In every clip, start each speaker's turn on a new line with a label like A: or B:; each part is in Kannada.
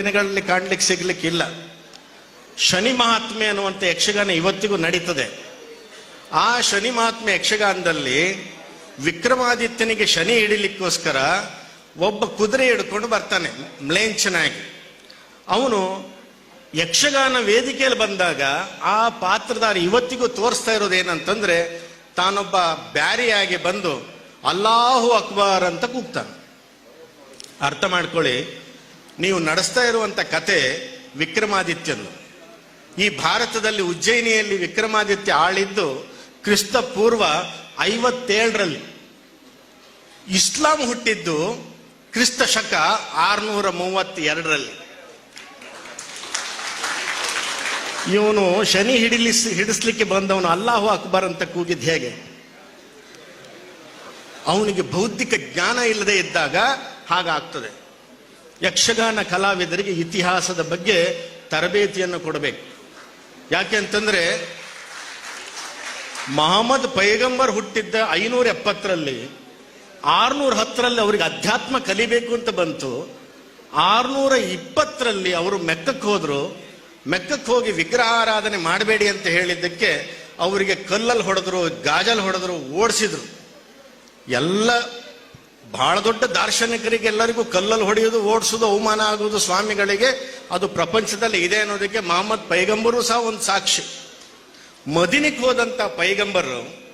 A: ದಿನಗಳಲ್ಲಿ ಕಾಣ್ಲಿಕ್ಕೆ ಸಿಗ್ಲಿಕ್ಕಿಲ್ಲ ಶನಿ ಮಹಾತ್ಮೆ ಅನ್ನುವಂಥ ಯಕ್ಷಗಾನ ಇವತ್ತಿಗೂ ನಡೀತದೆ. ಆ ಶನಿ ಮಹಾತ್ಮೆ ಯಕ್ಷಗಾನದಲ್ಲಿ ವಿಕ್ರಮಾದಿತ್ಯನಿಗೆ ಶನಿ ಹಿಡಿಲಿಕ್ಕೋಸ್ಕರ ಒಬ್ಬ ಕುದುರೆ ಹಿಡ್ಕೊಂಡು ಬರ್ತಾನೆ ಮ್ಲೇಂಚನಾಗಿ ಅವನು ಯಕ್ಷಗಾನ ವೇದಿಕೆಯಲ್ಲಿ ಬಂದಾಗ ಆ ಪಾತ್ರಧಾರಿ ಇವತ್ತಿಗೂ ತೋರಿಸ್ತಾ ಇರೋದು ಏನಂತಂದ್ರೆ ತಾನೊಬ್ಬ ಬ್ಯಾರಿಯಾಗಿ ಬಂದು ಅಲ್ಲಾಹು ಅಕ್ಬಾರ್ ಅಂತ ಕೂಗ್ತಾನೆ. ಅರ್ಥ ಮಾಡ್ಕೊಳ್ಳಿ ನೀವು ನಡೆಸ್ತಾ ಇರುವಂತ ಕತೆ ವಿಕ್ರಮಾದಿತ್ಯನು ಈ ಭಾರತದಲ್ಲಿ ಉಜ್ಜಯಿನಿಯಲ್ಲಿ ವಿಕ್ರಮಾದಿತ್ಯ ಆಳಿದ್ದು ಕ್ರಿಸ್ತ ಪೂರ್ವ ಐವತ್ತೇಳರಲ್ಲಿ. ಇಸ್ಲಾಂ ಹುಟ್ಟಿದ್ದು ಕ್ರಿಸ್ತ ಶಕ ಆರ್ನೂರ ಮೂವತ್ತೆರಡರಲ್ಲಿ. ಇವನು ಶನಿ ಹಿಡಿಲಿಸ್, ಹಿಡಿಸ್ಲಿಕ್ಕೆ ಬಂದವನು ಅಲ್ಲಾಹು ಅಕ್ಬರ್ ಅಂತ ಕೂಗಿದ್ ಹೇಗೆ? ಅವನಿಗೆ ಬೌದ್ಧಿಕ ಜ್ಞಾನ ಇಲ್ಲದೆ ಇದ್ದಾಗ ಹಾಗಾಗ್ತದೆ. ಯಕ್ಷಗಾನ ಕಲಾವಿದರಿಗೆ ಇತಿಹಾಸದ ಬಗ್ಗೆ ತರಬೇತಿಯನ್ನು ಕೊಡಬೇಕು. ಯಾಕೆ ಅಂತಂದ್ರೆ ಮಹಮ್ಮದ್ ಪೈಗಂಬರ್ ಹುಟ್ಟಿದ್ದ ಐನೂರ ಎಪ್ಪತ್ತರಲ್ಲಿ ಆರ್ನೂರ ಹತ್ತರಲ್ಲಿ ಅವರಿಗೆ ಅಧ್ಯಾತ್ಮ ಕಲಿಬೇಕು ಅಂತ ಬಂತು. ಆರ್ನೂರ ಇಪ್ಪತ್ತರಲ್ಲಿ ಅವರು ಮೆಕ್ಕಕ್ಕೆ ಹೋದ್ರು. ಮೆಕ್ಕಕ್ಕೆ ಹೋಗಿ ವಿಗ್ರಹಾರಾಧನೆ ಮಾಡಬೇಡಿ ಅಂತ ಹೇಳಿದ್ದಕ್ಕೆ ಅವರಿಗೆ ಕಲ್ಲಲ್ಲಿ ಹೊಡೆದ್ರು, ಗಾಜಲ್ ಹೊಡೆದ್ರು, ಓಡಿಸಿದ್ರು. ಎಲ್ಲ ಬಹಳ ದೊಡ್ಡ ದಾರ್ಶನಿಕರಿಗೆ ಎಲ್ಲರಿಗೂ ಕಲ್ಲಲ್ಲಿ ಹೊಡೆಯೋದು ಓಡಿಸೋದು ಅವಮಾನ ಆಗುವುದು ಸ್ವಾಮಿಗಳಿಗೆ. ಅದು ಪ್ರಪಂಚದಲ್ಲಿ ಇದೆ ಅನ್ನೋದಕ್ಕೆ ಮಹಮ್ಮದ್ ಪೈಗಂಬರು ಸಹ ಒಂದು ಸಾಕ್ಷಿ. ಮದಿನಿಗೆ ಹೋದಂತ ಪೈಗಂಬರು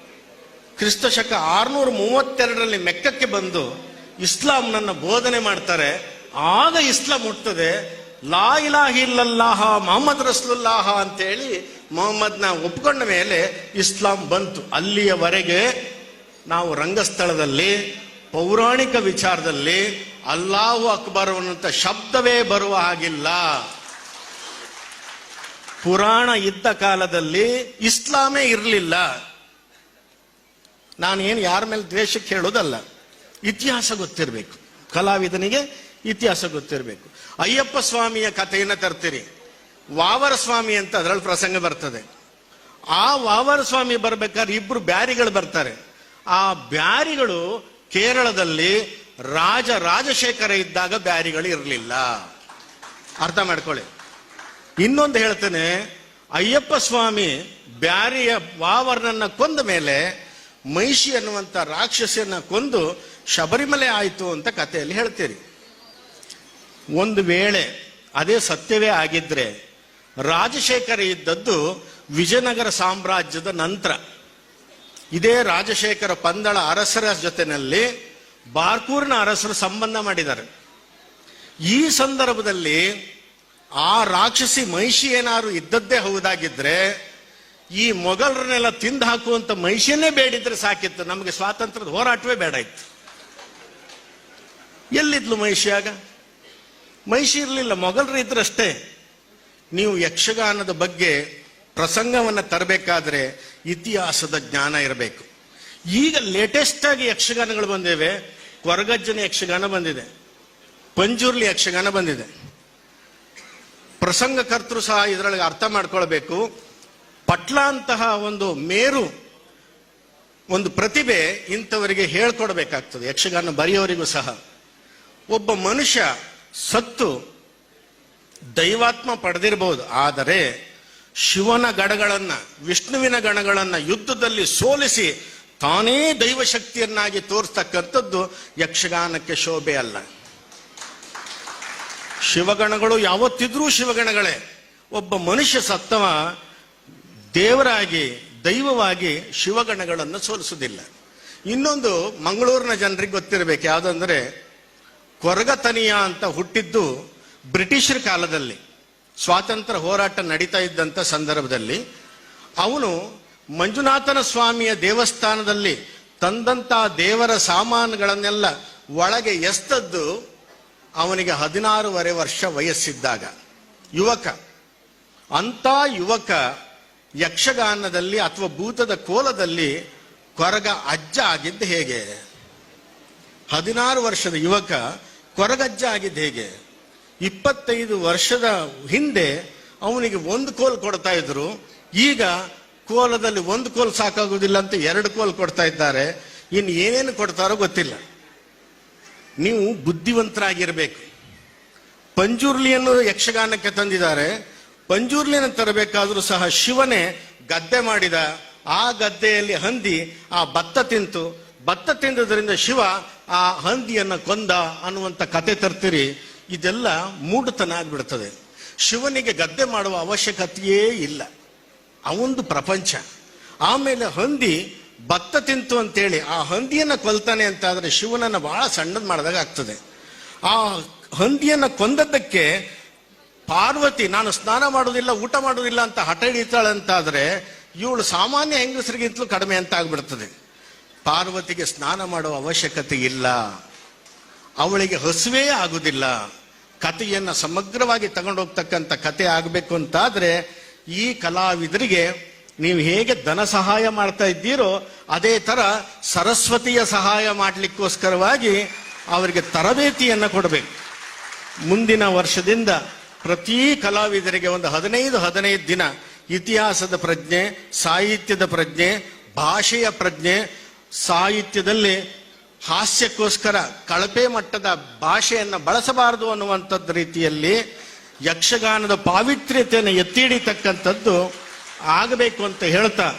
A: ಕ್ರಿಸ್ತ ಶಕ ಆರ್ನೂರ ಮೂವತ್ತೆರಡರಲ್ಲಿ ಮೆಕ್ಕಕ್ಕೆ ಬಂದು ಇಸ್ಲಾಂನನ್ನ ಬೋಧನೆ ಮಾಡ್ತಾರೆ. ಆಗ ಇಸ್ಲಾಂ ಹುಟ್ಟುತ್ತದೆ. ಲಾ ಇಲಾಹಿ ಇಲ್ಲಲ್ಲಾಹ, ಮೊಹಮ್ಮದ್ ರಸ್ಲುಲ್ಲಾಹ ಅಂತೇಳಿ ಮೊಹಮ್ಮದ್ನ ಒಪ್ಕೊಂಡ ಮೇಲೆ ಇಸ್ಲಾಂ ಬಂತು. ಅಲ್ಲಿಯವರೆಗೆ ನಾವು ರಂಗಸ್ಥಳದಲ್ಲಿ ಪೌರಾಣಿಕ ವಿಚಾರದಲ್ಲಿ ಅಲ್ಲಾಹು ಅಕ್ಬರ್ ಅನ್ನುವಂಥ ಶಬ್ದವೇ ಬರುವ ಹಾಗಿಲ್ಲ. ಪುರಾಣ ಇದ್ದ ಕಾಲದಲ್ಲಿ ಇಸ್ಲಾಮೇ ಇರಲಿಲ್ಲ. ನಾನು ಏನು ಯಾರ ಮೇಲೆ ದ್ವೇಷಕ್ಕೆ ಹೇಳೋದಲ್ಲ. ಇತಿಹಾಸ ಗೊತ್ತಿರಬೇಕು. ಕಲಾವಿದನಿಗೆ ಇತಿಹಾಸ ಗೊತ್ತಿರಬೇಕು. ಅಯ್ಯಪ್ಪ ಸ್ವಾಮಿಯ ಕಥೆಯನ್ನು ತರ್ತೀರಿ. ವಾವರ ಸ್ವಾಮಿ ಅಂತ ಅದರಲ್ಲಿ ಪ್ರಸಂಗ ಬರ್ತದೆ. ಆ ವಾವರ ಸ್ವಾಮಿ ಬರ್ಬೇಕಾದ್ರೆ ಇಬ್ರು ಬ್ಯಾರಿಗಳು ಬರ್ತಾರೆ. ಆ ಬ್ಯಾರಿಗಳು ಕೇರಳದಲ್ಲಿ ರಾಜ ರಾಜಶೇಖರ ಇದ್ದಾಗ ಬ್ಯಾರಿಗಳು ಇರಲಿಲ್ಲ. ಅರ್ಥ ಮಾಡ್ಕೊಳ್ಳಿ. ಇನ್ನೊಂದು ಹೇಳ್ತೇನೆ, ಅಯ್ಯಪ್ಪ ಸ್ವಾಮಿ ಬ್ಯಾರಿಯ ವಾವರ್ನನ್ನ ಕೊಂದ ಮೇಲೆ ಮಹಿಷಿ ಅನ್ನುವಂಥ ರಾಕ್ಷಸಿಯನ್ನ ಕೊಂದು ಶಬರಿಮಲೆ ಆಯಿತು ಅಂತ ಕಥೆಯಲ್ಲಿ ಹೇಳ್ತೀರಿ. ಒಂದು ವೇಳೆ ಅದೇ ಸತ್ಯವೇ ಆಗಿದ್ರೆ ರಾಜಶೇಖರ ಇದ್ದದ್ದು ವಿಜಯನಗರ ಸಾಮ್ರಾಜ್ಯದ ನಂತರ. ಇದೇ ರಾಜಶೇಖರ ಪಂದಳ ಅರಸರ ಜೊತೆನಲ್ಲಿ ಬಾರ್ಕೂರ್ನ ಅರಸರು ಸಂಬಂಧ ಮಾಡಿದ್ದಾರೆ. ಈ ಸಂದರ್ಭದಲ್ಲಿ ಆ ರಾಕ್ಷಸಿ ಮಹಿಷಿ ಏನಾದ್ರು ಇದ್ದದ್ದೇ ಹೌದಾಗಿದ್ರೆ ಈ ಮೊಘಲರನ್ನೆಲ್ಲ ತಿಂದು ಹಾಕುವಂತ ಮಹಿಷಿಯನ್ನೇ ಬೇಡಿದ್ರೆ ಸಾಕಿತ್ತು. ನಮಗೆ ಸ್ವಾತಂತ್ರ್ಯದ ಹೋರಾಟವೇ ಬೇಡ ಇತ್ತು. ಎಲ್ಲಿದ್ಲು ಮಹಿಷಿ ಆಗ? ಮಹಿಷಿ ಇರಲಿಲ್ಲ, ಮೊಘಲರು ಇದ್ರಷ್ಟೇ. ನೀವು ಯಕ್ಷಗಾನದ ಬಗ್ಗೆ ಪ್ರಸಂಗವನ್ನು ತರಬೇಕಾದ್ರೆ ಇತಿಹಾಸದ ಜ್ಞಾನ ಇರಬೇಕು. ಈಗ ಲೇಟೆಸ್ಟ್ ಆಗಿ ಯಕ್ಷಗಾನಗಳು ಬಂದಿವೆ. ಕೊರಗಜ್ಜನ ಯಕ್ಷಗಾನ ಬಂದಿದೆ. ಪಂಜುರ್ಲಿ ಯಕ್ಷಗಾನ ಬಂದಿದೆ. ಪ್ರಸಂಗಕರ್ತರು ಸಹ ಇದರೊಳಗೆ ಅರ್ಥ ಮಾಡ್ಕೊಳ್ಬೇಕು. ಪಟ್ಲ ಅಂತಹ ಒಂದು ಮೇರು, ಒಂದು ಪ್ರತಿಭೆ ಇಂಥವರಿಗೆ ಹೇಳ್ಕೊಡ್ಬೇಕಾಗ್ತದೆ. ಯಕ್ಷಗಾನ ಬರೆಯೋರಿಗೂ ಸಹ. ಒಬ್ಬ ಮನುಷ್ಯ ಸತ್ತು ದೈವಾತ್ಮ ಪಡೆದಿರಬಹುದು ಆದರೆ ಶಿವನ ಗಣಗಳನ್ನ, ವಿಷ್ಣುವಿನ ಗಣಗಳನ್ನ ಯುದ್ಧದಲ್ಲಿ ಸೋಲಿಸಿ ತಾನೇ ದೈವಶಕ್ತಿಯನ್ನಾಗಿ ತೋರಿಸ್ತಕ್ಕಂಥದ್ದು ಯಕ್ಷಗಾನಕ್ಕೆ ಶೋಭೆ ಅಲ್ಲ. ಶಿವಗಣಗಳು ಯಾವತ್ತಿದ್ರೂ ಶಿವಗಣಗಳೇ. ಒಬ್ಬ ಮನುಷ್ಯ ಸತ್ತವ ದೇವರಾಗಿ, ದೈವವಾಗಿ ಶಿವಗಣಗಳನ್ನು ಸೋಲಿಸುವುದಿಲ್ಲ. ಇನ್ನೊಂದು ಮಂಗಳೂರಿನ ಜನರಿಗೆ ಗೊತ್ತಿರಬೇಕು, ಯಾವುದಂದ್ರೆ ಕೊರಗತನಿಯ ಅಂತ ಹುಟ್ಟಿದ್ದು ಬ್ರಿಟಿಷರ ಕಾಲದಲ್ಲಿ. ಸ್ವಾತಂತ್ರ್ಯ ಹೋರಾಟ ನಡೀತಾ ಇದ್ದಂಥ ಸಂದರ್ಭದಲ್ಲಿ ಅವನು ಮಂಜುನಾಥನ ಸ್ವಾಮಿಯ ದೇವಸ್ಥಾನದಲ್ಲಿ ತಂದಂತ ದೇವರ ಸಾಮಾನುಗಳನ್ನೆಲ್ಲ ಒಳಗೆ ಎಸ್ತದ್ದು ಅವನಿಗೆ ಹದಿನಾರೂವರೆ ವರ್ಷ ವಯಸ್ಸಿದ್ದಾಗ. ಯುವಕ. ಅಂತ ಯುವಕ ಯಕ್ಷಗಾನದಲ್ಲಿ ಅಥವಾ ಭೂತದ ಕೋಲದಲ್ಲಿ ಕೊರಗ ಅಜ್ಜ ಆಗಿದ್ದು ಹೇಗೆ? ಹದಿನಾರು ವರ್ಷದ ಯುವಕ ಕೊರಗಜ್ಜ ಆಗಿದ್ದು ಹೇಗೆ? ಇಪ್ಪತ್ತೈದು ವರ್ಷದ ಹಿಂದೆ ಅವನಿಗೆ ಒಂದು ಕೋಲ್ ಕೊಡ್ತಾ ಇದ್ರು. ಈಗ ಕೋಲದಲ್ಲಿ ಒಂದು ಕೋಲ್ ಸಾಕಾಗುವುದಿಲ್ಲ ಅಂತ ಎರಡು ಕೋಲ್ ಕೊಡ್ತಾ ಇದ್ದಾರೆ. ಇನ್ನು ಏನೇನು ಕೊಡ್ತಾರೋ ಗೊತ್ತಿಲ್ಲ. ನೀವು ಬುದ್ಧಿವಂತರಾಗಿರಬೇಕು. ಪಂಜುರ್ಲಿಯನ್ನು ಯಕ್ಷಗಾನಕ್ಕೆ ತಂದಿದ್ದಾರೆ. ಪಂಜುರ್ಲಿಯನ್ನು ತರಬೇಕಾದ್ರೂ ಸಹ ಶಿವನೇ ಗದ್ದೆ ಮಾಡಿದ. ಆ ಗದ್ದೆಯಲ್ಲಿ ಹಂದಿ, ಆ ಭತ್ತ ತಿಂತು. ಭತ್ತ ತಿಂದದ್ರಿಂದ ಶಿವ ಆ ಹಂದಿಯನ್ನು ಕೊಂದ ಅನ್ನುವಂಥ ಕತೆ ತರ್ತೀರಿ. ಇದೆಲ್ಲ ಮೂಢತನ ಆಗ್ಬಿಡ್ತದೆ. ಶಿವನಿಗೆ ಗದ್ದೆ ಮಾಡುವ ಅವಶ್ಯಕತೆಯೇ ಇಲ್ಲ. ಅವೊಂದು ಪ್ರಪಂಚ. ಆಮೇಲೆ ಹಂದಿ ಭತ್ತ ತಿಂತು ಅಂತೇಳಿ ಆ ಹಂದಿಯನ್ನು ಕೊಲ್ತಾನೆ ಅಂತ ಆದ್ರೆ ಶಿವನನ್ನ ಬಹಳ ಸಣ್ಣದ್ ಮಾಡಿದಾಗ ಆಗ್ತದೆ. ಆ ಹಂದಿಯನ್ನು ಕೊಂದದ್ದಕ್ಕೆ ಪಾರ್ವತಿ, ನಾನು ಸ್ನಾನ ಮಾಡೋದಿಲ್ಲ ಊಟ ಮಾಡೋದಿಲ್ಲ ಅಂತ ಹಠ ಹಿಡಿತಾಳೆ ಅಂತಾದರೆ ಇವಳು ಸಾಮಾನ್ಯ ಹೆಂಗಸರಿಗಿಂತಲೂ ಕಡಿಮೆ ಅಂತ ಆಗ್ಬಿಡ್ತದೆ. ಪಾರ್ವತಿಗೆ ಸ್ನಾನ ಮಾಡುವ ಅವಶ್ಯಕತೆ ಇಲ್ಲ. ಅವಳಿಗೆ ಹಸುವೇ ಆಗುದಿಲ್ಲ. ಕಥೆಯನ್ನ ಸಮಗ್ರವಾಗಿ ತಗೊಂಡೋಗ್ತಕ್ಕಂಥ ಕತೆ ಆಗಬೇಕು ಅಂತಾದ್ರೆ, ಈ ಕಲಾವಿದರಿಗೆ ನೀವು ಹೇಗೆ ಧನ ಸಹಾಯ ಮಾಡ್ತಾ ಇದ್ದೀರೋ, ಅದೇ ತರ ಸರಸ್ವತಿಯ ಸಹಾಯ ಮಾಡಲಿಕ್ಕೋಸ್ಕರವಾಗಿ ಅವರಿಗೆ ತರಬೇತಿಯನ್ನ ಕೊಡಬೇಕು. ಮುಂದಿನ ವರ್ಷದಿಂದ ಪ್ರತಿ ಕಲಾವಿದರಿಗೆ ಒಂದು ಹದಿನೈದು ಹದಿನೈದು ದಿನ ಇತಿಹಾಸದ ಪ್ರಜ್ಞೆ, ಸಾಹಿತ್ಯದ ಪ್ರಜ್ಞೆ, ಭಾಷೆಯ ಪ್ರಜ್ಞೆ, ಸಾಹಿತ್ಯದಲ್ಲಿ ಹಾಸ್ಯಕ್ಕೋಸ್ಕರ ಕಳಪೆ ಮಟ್ಟದ ಭಾಷೆಯನ್ನು ಬಳಸಬಾರದು ಅನ್ನುವಂಥದ್ದು ರೀತಿಯಲ್ಲಿ ಯಕ್ಷಗಾನದ ಪಾವಿತ್ರ್ಯತೆಯನ್ನು ಎತ್ತಿ ಹಿಡಿತಕ್ಕಂಥದ್ದು ಆಗಬೇಕು ಅಂತ ಹೇಳ್ತಾ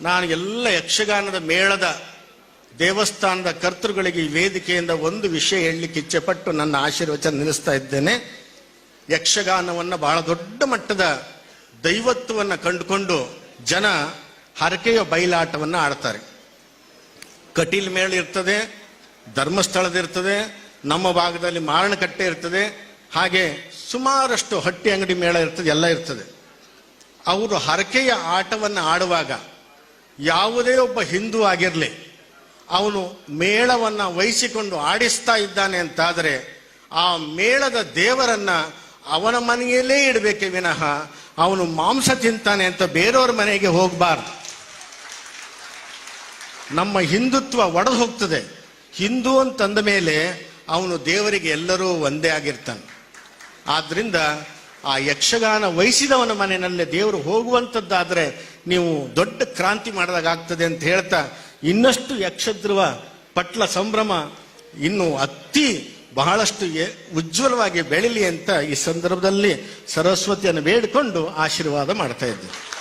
A: ನಾನು ಎಲ್ಲ ಯಕ್ಷಗಾನದ ಮೇಳದ ದೇವಸ್ಥಾನದ ಕರ್ತೃಗಳಿಗೆ ಈ ವೇದಿಕೆಯಿಂದ ಒಂದು ವಿಷಯ ಹೇಳಲಿಕ್ಕೆ ಇಚ್ಛೆಪಟ್ಟು ನನ್ನ ಆಶೀರ್ವಚನ ನಿಲ್ಲಿಸ್ತಾ ಇದ್ದೇನೆ. ಯಕ್ಷಗಾನವನ್ನು ಬಹಳ ದೊಡ್ಡ ಮಟ್ಟದ ದೈವತ್ವವನ್ನು ಕಂಡುಕೊಂಡು ಜನ ಹರಕೆಯ ಬಯಲಾಟವನ್ನು ಆಡ್ತಾರೆ. ಕಟೀಲ್ ಮೇಳ ಇರ್ತದೆ ಧರ್ಮಸ್ಥಳದಿರ್ತದೆ ನಮ್ಮ ಭಾಗದಲ್ಲಿ ಮಾರಣಕಟ್ಟೆ ಇರ್ತದೆ, ಹಾಗೆ ಸುಮಾರಷ್ಟು ಹಟ್ಟಿ ಅಂಗಡಿ ಮೇಳ ಇರ್ತದೆ, ಎಲ್ಲ ಇರ್ತದೆ. ಅವರು ಹರಕೆಯ ಆಟವನ್ನು ಆಡುವಾಗ ಯಾವುದೇ ಒಬ್ಬ ಹಿಂದೂ ಆಗಿರಲಿ, ಅವನು ಮೇಳವನ್ನು ವಹಿಸಿಕೊಂಡು ಆಡಿಸ್ತಾ ಇದ್ದಾನೆ ಅಂತಾದರೆ, ಆ ಮೇಳದ ದೇವರನ್ನ ಅವನ ಮನೆಯಲ್ಲೇ ಇಡಬೇಕೆ ವಿನಃ ಅವನು ಮಾಂಸ ತಿಂತಾನೆ ಅಂತ ಬೇರೆಯವ್ರ ಮನೆಗೆ ಹೋಗಬಾರ್ದು. ನಮ್ಮ ಹಿಂದುತ್ವ ಒಡೆದು ಹೋಗ್ತದೆ. ಹಿಂದೂ ಅಂತಂದ ಮೇಲೆ ಅವನು ದೇವರಿಗೆ ಎಲ್ಲರೂ ಒಂದೇ ಆಗಿರ್ತಾನೆ. ಆದ್ರಿಂದ ಆ ಯಕ್ಷಗಾನ ವಹಿಸಿದವನ ಮನೆಯಲ್ಲೇ ದೇವರು ಹೋಗುವಂಥದ್ದಾದರೆ ನೀವು ದೊಡ್ಡ ಕ್ರಾಂತಿ ಮಾಡಿದಾಗ ಆಗ್ತದೆ ಅಂತ ಹೇಳ್ತಾ ಇನ್ನಷ್ಟು ಯಕ್ಷಧ್ರುವ ಪಟ್ಲ ಸಂಭ್ರಮ ಇನ್ನು ಅತಿ ಬಹಳಷ್ಟು ಉಜ್ವಲವಾಗಿ ಬೆಳಿಲಿ ಅಂತ ಈ ಸಂದರ್ಭದಲ್ಲಿ ಸರಸ್ವತಿಯನ್ನು ಬೇಡಿಕೊಂಡು ಆಶೀರ್ವಾದ ಮಾಡ್ತಾ ಇದ್ದೇನೆ.